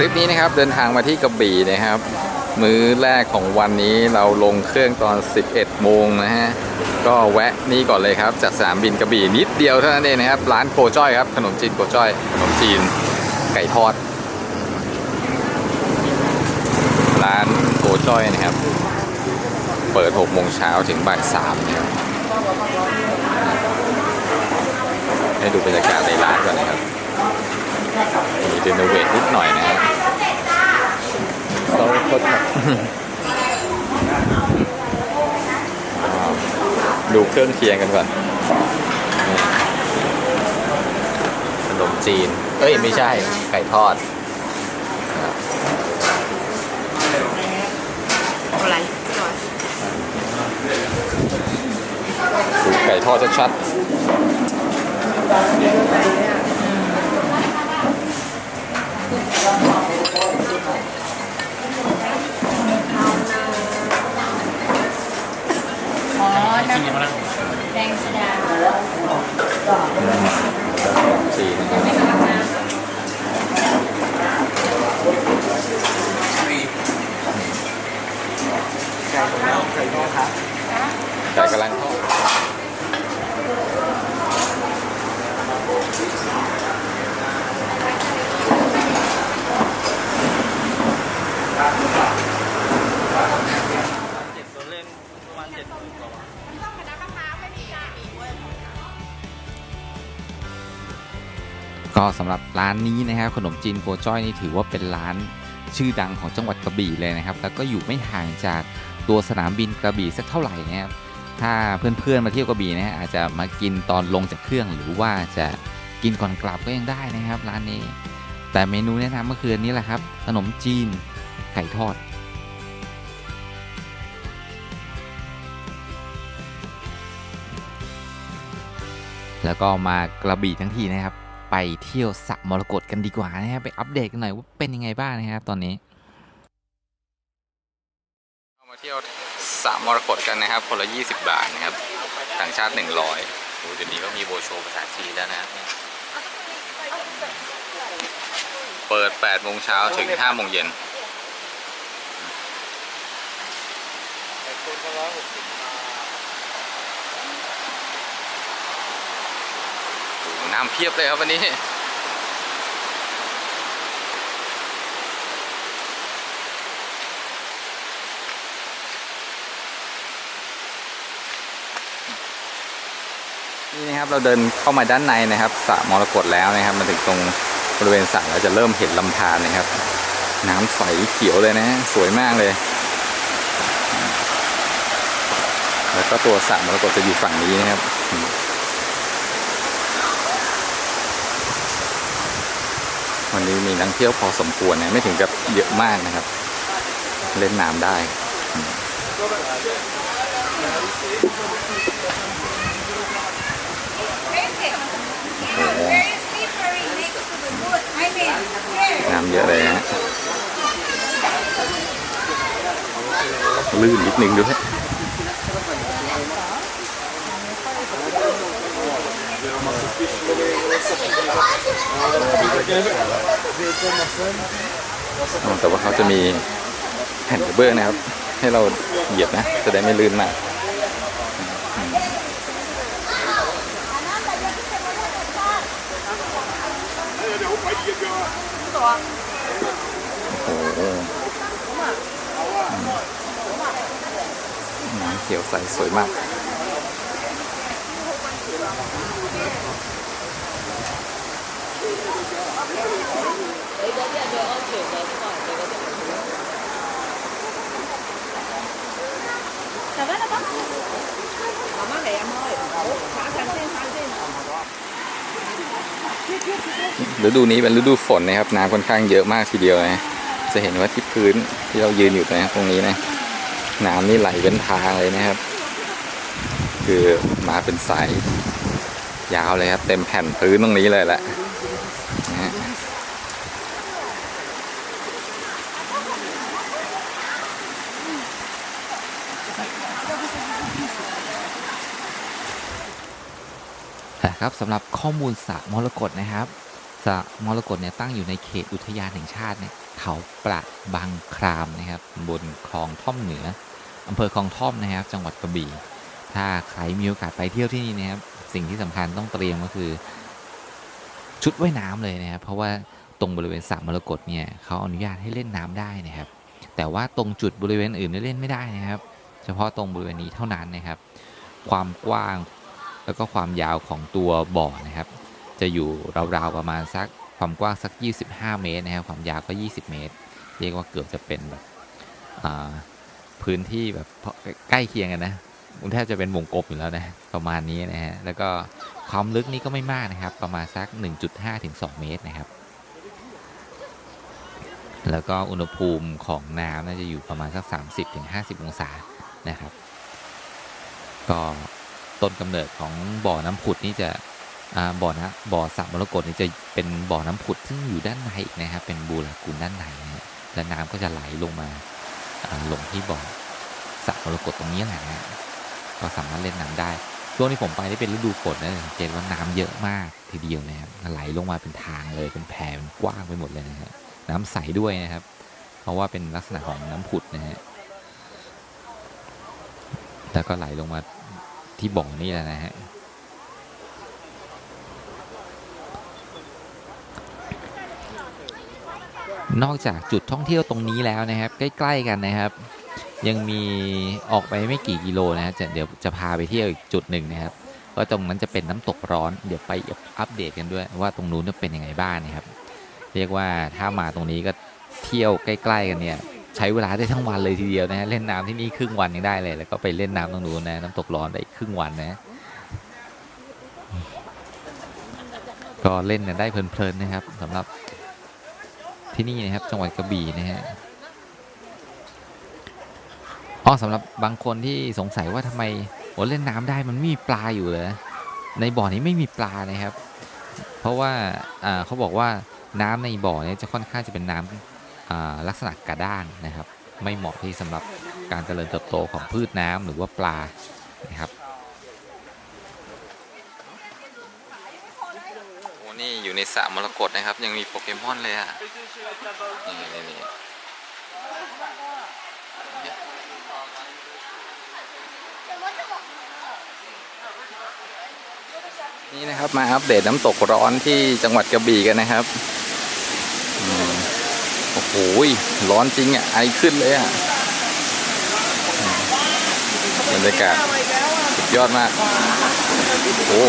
ลิปนี้นะครับเดินทางมาที่กระบี่นะครับ มื้อแรกของวันนี้เราลงเครื่องตอน 11 โมงนะฮะ ก็แวะนี่ก่อนเลยครับจากสนามบินกระบี่นิดเดียวเท่านั้นเองนะครับ ร้านโกจ้อยครับ ขนมจีนโกจ้อย ขนมจีนไก่ทอด ร้านโกจ้อยนะครับ เปิด 6 โมงเช้าถึงบ่าย3นะครับให้ดูบรรยากาศในร้านก่อนนะครับ มีรีโนเวทนิดหน่อยนะครับโซโคตรดูเครื่องเคียงกันก่อนนี่ขนมจีน เอ้ย ไม่ใช่ ไก่ทอดครับอะไรก่อนดูไก่ทอดชัดอ๋ น้ำแดงสดาๆขนมจีนนะครับไก่กำลังทอด สำหรับร้านนี้นะครับขนมจีนโกจ้อยนี่ถือว่าเป็นร้านชื่อดังของจังหวัดกระบี่เลยนะครับ แล้วก็อยู่ไม่ห่างจากตัวสนามบินกระบี่สักเท่าไหร่นะครับถ้าเพื่อนๆมาเที่ยวกระบี่นะฮะอาจจะมากินตอนลงจากเครื่องหรือว่าจะกินก่อนกลับก็ยังได้นะครับ ร้านนี้ แต่เมนูแนะนำก็คืออันนี้แหละครับ ขนมจีนไก่ทอดแล้วก็มากระบี่ทั้งทีนะครับ ไปเที่ยวสระมรกตกันดีกว่านะครับไปอัปเดตกันหน่อยว่าเป็นยังไงบ้างนะครับตอนนี้มาเที่ยวสระมรกตกันนะครับคนละ 20 บาทนะครับต่างชาติ 100โอ้เดี๋ยวนี้ก็มีโบโชว์ภาษาจีนแล้วนะครับเนี่ยเปิด8โมงเช้าถึง5โมงเย็นแต่คนก็ร้อยหกสิบ โอ้โห น้ำเพียบเลยครับวันนี้นี่นะครับเราเดินเข้ามาด้านในนะครับสระมรกตแล้วนะครับมาถึงตรงบริเวณสระเราจะเริ่มเห็นลำธารนะครับ น้ำใสเขียวเลยนะสวยมากเลย แล้วก็ตัวสระมรกตจะอยู่ฝั่งนี้นะครับ วันนี้มีนักเที่ยวพอสมควรนะไม่ถึงกับเยอะมากนะครับ เล่นน้ำได้น้ำเยอะเลยนะฮะลื่นนิดนึงด้วย แต่ว่าเขาจะมีแผ่นกระเบื้องนะครับ ให้เราเหยียบนะ จะได้ไม่ลื่นมากโอ้โหน้ำเขียวใสสวยมาก ฤดูนี้เป็นฤดูฝนนะครับน้ำค่อนข้างเยอะมากทีเดียวนะจะเห็นว่าที่พื้นที่เรายืนอยู่นะตรงนี้นะน้ำนี่ไหลเป็นทางเลยนะครับ คือมาเป็นสายยาวเลยครับ เต็มแผ่นพื้นตรงนี้เลยแหละฮะแต่ ครับสำหรับข้อมูลสระมรกตนะครับสระมรกตเนี่ยตั้งอยู่ในเขตอุทยานแห่งชาติเนี่ยเขาประบางครามนะครับบนคลองท่อมเหนืออำเภอคลองท่อมนะครับ จังหวัดกระบี่ ถ้าใครมีโอกาสไปเที่ยวที่นี่นะครับสิ่งที่สำคัญต้องเตรียมก็คือ ชุดว่ายน้ำเลยนะครับเพราะว่าตรงบริเวณสระมรกตเนี่ยเขาอนุญาตให้เล่นน้ำได้นะครับ แต่ว่าตรงจุดบริเวณอื่นเล่นไม่ได้นะครับ เฉพาะตรงบริเวณนี้เท่านั้นนะครับ ความกว้าง แล้วก็ความยาวของตัวบ่อนะครับ จะอยู่ราวๆประมาณสักความกว้างสัก 25 เมตรนะครับ ความยาวก็ 20 เมตร เรียกว่าเกือบจะเป็นแบบพื้นที่แบบใกล้เคียงกันนะมันแทบจะเป็นวงกลมอยู่แล้วนะประมาณนี้นะฮะแล้วก็ความลึกนี่ก็ไม่มากนะครับ ประมาณสัก 1.5ถึง2เมตรนะครับ แล้วก็อุณหภูมิของน้ำน่าจะอยู่ประมาณสัก 30ถึง50 องศานะครับ ก็ ต้นกำเนิดของบ่อน้ำผุดนี่จะบ่อนะบ่อสระมรกตนี่จะเป็นบ่อน้ำผุดซึ่งอยู่ด้านในอีกนะครับเป็นบูรากูลด้านในนะและน้ำก็จะไหลลงมาลงที่บ่อสระมรกตตรงนี้แหละนะก็สามารถเล่นน้ำได้ช่วงที่ผมไปนี่เป็นฤดูฝนนะสังเกตว่าน้ำเยอะมากทีเดียวนะครับไหลลงมาเป็นทางเลยเป็นแผ่เป็นกว้างไปหมดเลยนะฮะน้ำใสด้วยนะครับ เพราะว่าเป็นลักษณะของน้ำผุดนะฮะแล้วก็ไหลลงมา ที่บ่อนี่แหละนะฮะนอกจากจุดท่องเที่ยวตรงนี้แล้วนะครับ ใกล้ ๆ กันนะครับ ยังมีออกไปไม่กี่กิโลนะฮะจะเดี๋ยวจะพาไปเที่ยวอีกจุดหนึ่งนะครับก็ตรงนั้นจะเป็นน้ำตกร้อน เดี๋ยวไปอัปเดตกันด้วย ว่าตรงนู้นจะเป็นยังไงบ้างนะครับ เรียกว่าถ้ามาตรงนี้ก็เที่ยวใกล้ ๆ กันเนี่ย ใช้เวลาได้ทั้งวันเลยทีเดียวนะฮะเล่นน้ำที่นี่ครึ่งวันยังได้เลย แล้วก็ไปเล่นน้ำตรงนู้นนะน้ำตกร้อนได้ครึ่งวันนะก็เล่นกันได้เพลินๆนะครับสำหรับที่นี่นะครับจังหวัดกระบี่นะฮะอ๋อสำหรับบางคนที่สงสัยว่าทำไมโอ้เล่นน้ำได้มันไม่มีปลาอยู่เลยในบ่อนี้ไม่มีปลานะครับ เพราะว่าเขาบอกว่าน้ำในบ่อเนี้จะค่อนข้างจะเป็นน้ำอ่า ลักษณะกระด้างนะครับ ไม่เหมาะที่สำหรับการเจริญเติบโตของพืชน้ำหรือว่าปลานะครับโอ้นี่อยู่ในสระมรกตนะครับ ยังมีโปเกมอนเลยอะนี่นี่นี่นี่นะครับมาอัปเดตน้ำตกร้อนที่จังหวัดกระบี่กันนะครับ โอ้โหร้อนจริงอะไอขึ้นเลยอะบรรยากาศสุดยอดมาก โอ้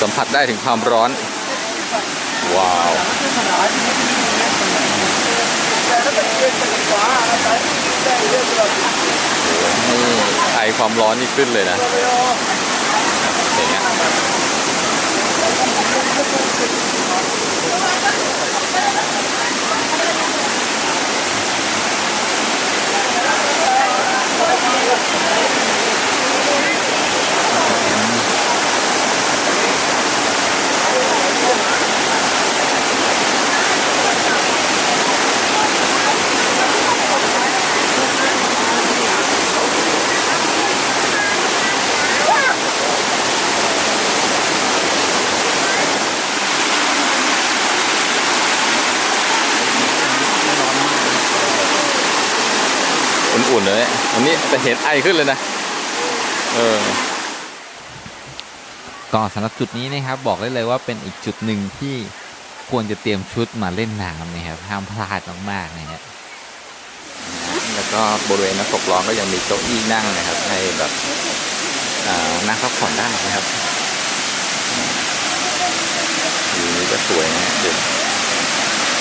สัมผัสได้ถึงความร้อน ว้าวไอความร้อนนี่ขึ้นเลยนะอย่างเงี้ย แต่เห็นไอขึ้นเลยนะ เออ ก็สำหรับจุดนี้นะครับ บอกได้เลยว่าเป็นอีกจุดหนึ่งที่ควรจะเตรียมชุดมาเล่นน้ำนะครับห้ามพลาดมากๆนะฮะแล้วก็บริเวณน้ำตกร้อนก็ยังมีโต๊ะอี้นั่งนะครับ ให้แบบอ่านั่งพักผ่อนได้นะครับวิวนี้ก็สวยนะฮะเดี๋ยว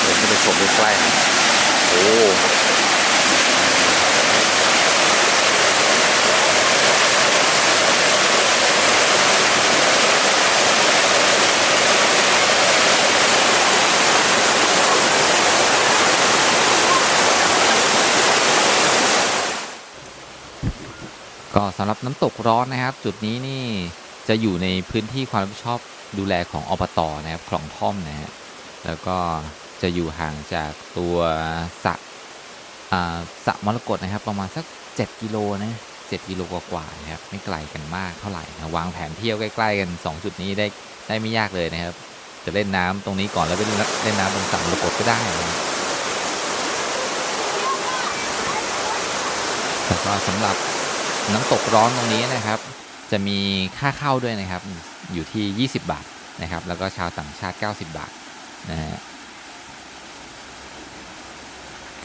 เดี๋ยวไปชมใกล้ๆนะโอ้ ก็สำหรับ น้ำตกร้อนนะครับ จุดนี้นี่จะอยู่ในพื้นที่ความรับผิดชอบดูแลของอบตนะครับคลองท่อมนะฮะแล้วก็จะอยู่ห่างจากตัวสระอ่าสระมรกตนะครับ ประมาณสัก 7 กิโลนะ7กิโลกว่าๆนะครับไม่ไกลกันมากเท่าไหร่นะวางแผนเที่ยวใกล้ ๆ กัน 2 จุดนี้ได้ได้ไม่ยากเลยนะครับ จะเล่นน้ำตรงนี้ก่อนแล้วไปเล่นน้ำตรงสระมรกตก็ได้นะครับแล้วก็สำหรับ น้ำตกร้อนตรงนี้นะครับ จะมีค่าเข้าด้วยนะครับ อยู่ที่ 20 บาทนะครับ แล้วก็ชาวต่างชาติ 90 บาทนะฮะ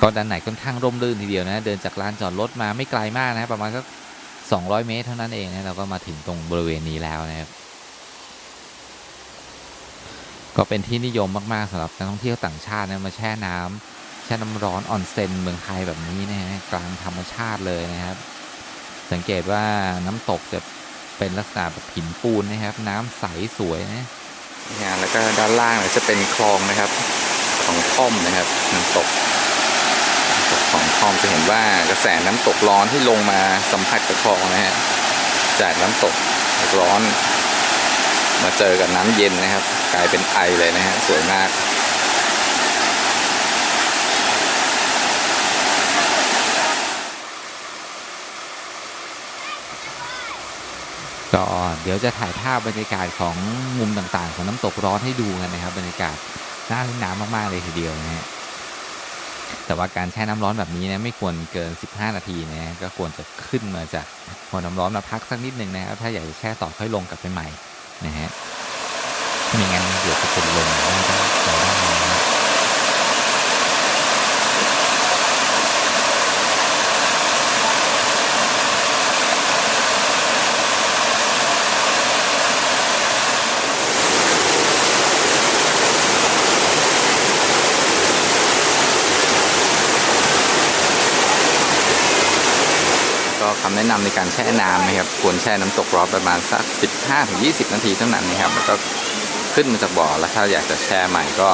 ก็ด้านไหนค่อนข้างร่มรื่นทีเดียวนะ เดินจากลานจอดรถมาไม่ไกลมากนะประมาณก็200 เมตรเท่านั้นเองนะเราก็มาถึงตรงบริเวณนี้แล้วนะครับ ก็เป็นที่นิยมมากๆสำหรับนักท่องเที่ยวต่างชาตินะมาแช่น้ำแช่น้ำร้อนออนเซนเมืองไทยแบบนี้นะฮะกลางธรรมชาติเลยนะครับ สังเกตว่าน้ำตกจะเป็นลักษณะแบบหินปูนนะครับ น้ำใสสวยนะงานแล้วก็ด้านล่างจะเป็นคลองนะครับ ของท่อมนะครับน้ำตกตกของท่อมจะเห็นว่ากระแสน้ำตกร้อนที่ลงมาสัมผัสกับคลองนะฮะจากน้ำตกร้อน มาเจอกับน้ำเย็นนะครับ กลายเป็นไอเลยนะฮะสวยมาก ก็เดี๋ยวจะถ่ายภาพบรรยากาศของมุมต่างๆ ของน้ำตกร้อนให้ดูกันนะครับ บรรยากาศน่าเล่นน้ำมากๆเลยทีเดียวนะฮะแต่ว่าการแช่น้ำร้อนแบบนี้นะไม่ควรเกิน 15 นาทีนะก็ควรจะขึ้นมาจากหัวน้ำร้อนมาพักสักนิดหนึ่งนะครับถ้าอยากจะแช่ต่อค่อยลงกลับไปใหม่นะฮะไม่งั้นเดี๋ยวจะเป็นลมได้ได้ ก็คำแนะนำในการแช่น้ำนะครับควรแช่น้ำตกร้อนประมาณสัก 15-20 นาทีเท่านั้นนะครับแล้วก็ขึ้นมาจากบ่อแล้วถ้าอยากจะแช่ใหม่ก็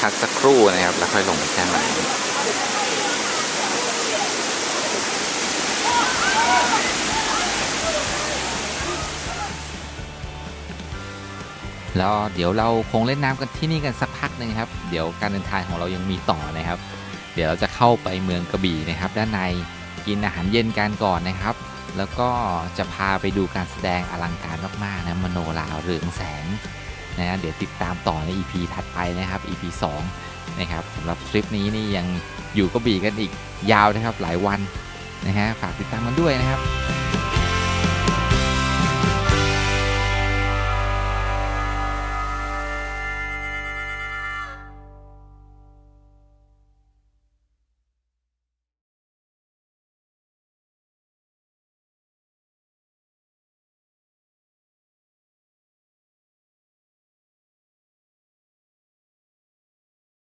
พักสักครู่นะครับ แล้วค่อยลงไปแช่ใหม่แล้วเดี๋ยวเราคงเล่นน้ำกันที่นี่กันสักพักหนึ่งครับ เดี๋ยวการเดินทางของเรายังมีต่อนะครับ เดี๋ยวเราจะเข้าไปเมืองกระบี่นะครับ ด้านใน กินอาหารเย็นกันก่อนนะครับ แล้วก็จะพาไปดูการแสดงอลังการมากๆนะมโนราเรืองแสงนะเดี๋ยวติดตามต่อใน EP ถัดไปนะครับ EP 2นะครับสำหรับทริปนี้นี่ยังอยู่กระบี่กันอีกยาวนะครับหลายวันนะฮะฝากติดตามกันด้วยนะครับ